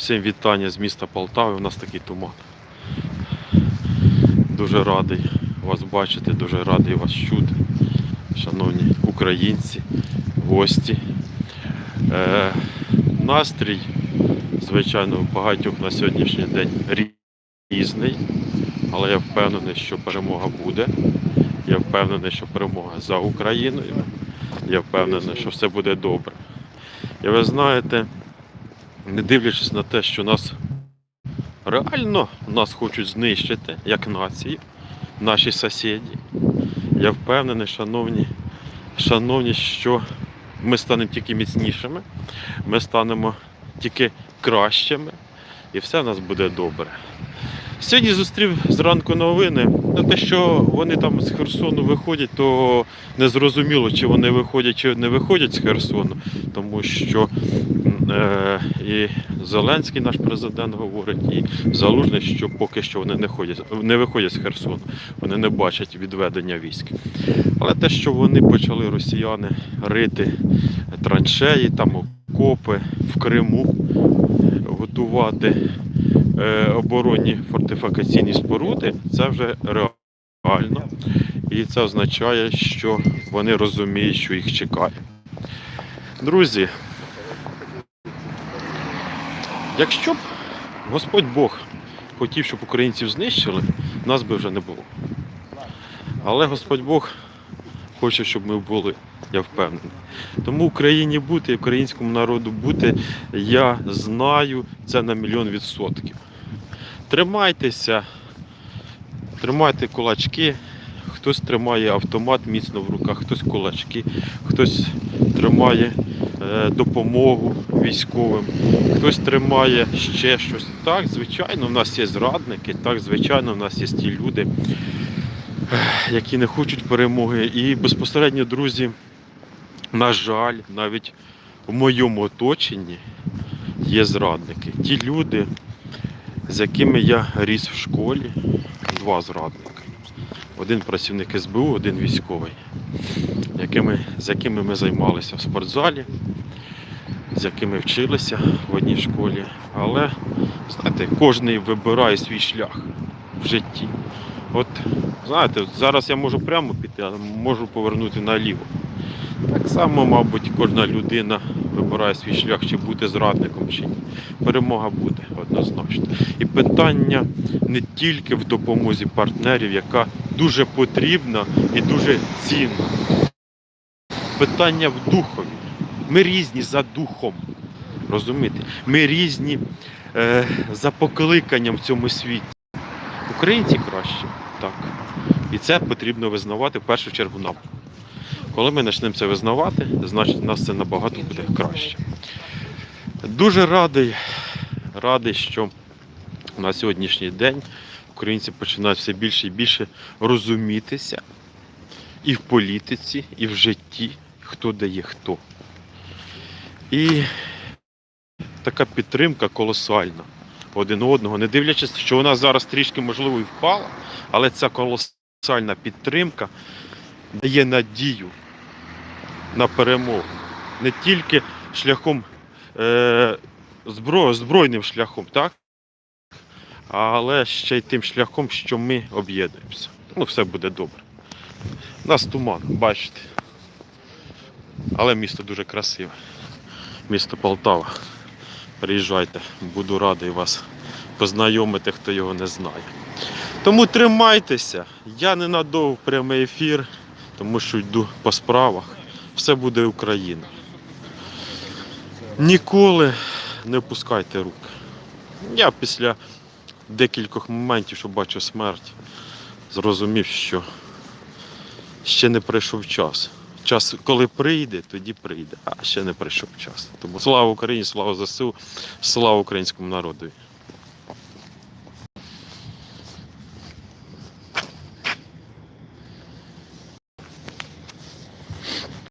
Всім вітання з міста Полтави. У нас такий туман. Дуже радий вас бачити, дуже радий вас чути. Шановні українці, гості. Е, настрій, звичайно, у багатьох на сьогоднішній день різний, але я впевнений, що перемога буде. Я впевнений, що перемога за Україною. Я впевнений, що все буде добре. І ви знаєте, не дивлячись на те, що нас реально нас хочуть знищити як націю, наші сусіди. Я впевнений, шановні, шановні, що ми станемо тільки міцнішими, ми станемо тільки кращими, і все в нас буде добре. Сьогодні зустрів зранку новини. На те, що вони там з Херсону виходять, то не зрозуміло, чи вони виходять, чи не виходять з Херсону, тому що е, і Зеленський, наш президент, говорить, і Залужний, що поки що вони не ходять, не виходять з Херсону, вони не бачать відведення військ. Але те, що вони почали росіяни рити траншеї, там окопи в Криму, готувати оборонні фортифікаційні споруди, це вже реально. І це означає, що вони розуміють, що їх чекає. Друзі, якщо б Господь Бог хотів, щоб українців знищили, нас би вже не було. Але Господь Бог хоче, щоб ми були, я впевнений. Тому Україні бути, українському народу бути, я знаю це на мільйон відсотків. Тримайтеся, тримайте кулачки. Хтось тримає автомат міцно в руках, хтось кулачки, хтось тримає е, допомогу військовим, хтось тримає ще щось. Так, звичайно, в нас є зрадники, так, звичайно, в нас є ті люди, які не хочуть перемоги. І безпосередньо, друзі, на жаль, навіть в моєму оточенні є зрадники. Ті люди, з якими я ріс в школі, два зрадника. Один працівник СБУ, один військовий, якими, з якими ми займалися в спортзалі, з якими вчилися в одній школі. Але, знаєте, кожен вибирає свій шлях в житті. От, знаєте, зараз я можу прямо піти, а можу повернути наліво. Так само, мабуть, кожна людина вибирає свій шлях, чи бути зрадником, чи ні. Перемога буде однозначно. І питання не тільки в допомозі партнерів, яка дуже потрібна і дуже цінна. Питання в духові. Ми різні за духом. Розумієте? Ми різні е, за покликанням в цьому світі. Українці краще, так. І це потрібно визнавати в першу чергу нам. Коли ми почнемо це визнавати, значить у нас це набагато буде краще. Дуже радий, радий, що на сьогоднішній день українці починають все більше і більше розумітися і в політиці, і в житті, хто дає хто. І така підтримка колосальна один одного, не дивлячись, що вона зараз трішки, можливо, і впала, але ця колосальна підтримка дає надію на перемогу. Не тільки шляхом е, збро, збройним шляхом, так? але ще й тим шляхом, що ми об'єднуємося. Ну, все буде добре. У нас туман, бачите. Але місто дуже красиве. Місто Полтава. Приїжджайте, буду радий вас познайомити, хто його не знає. Тому тримайтеся. Я ненадовго прямий ефір, тому що йду по справах. Все буде Україна. Ніколи не опускайте руки. Я після декількох моментів, що бачу смерть, зрозумів, що ще не прийшов час. Час, коли прийде, тоді прийде, а ще не прийшов час. Тому слава Україні, слава ЗСУ, слава українському народу.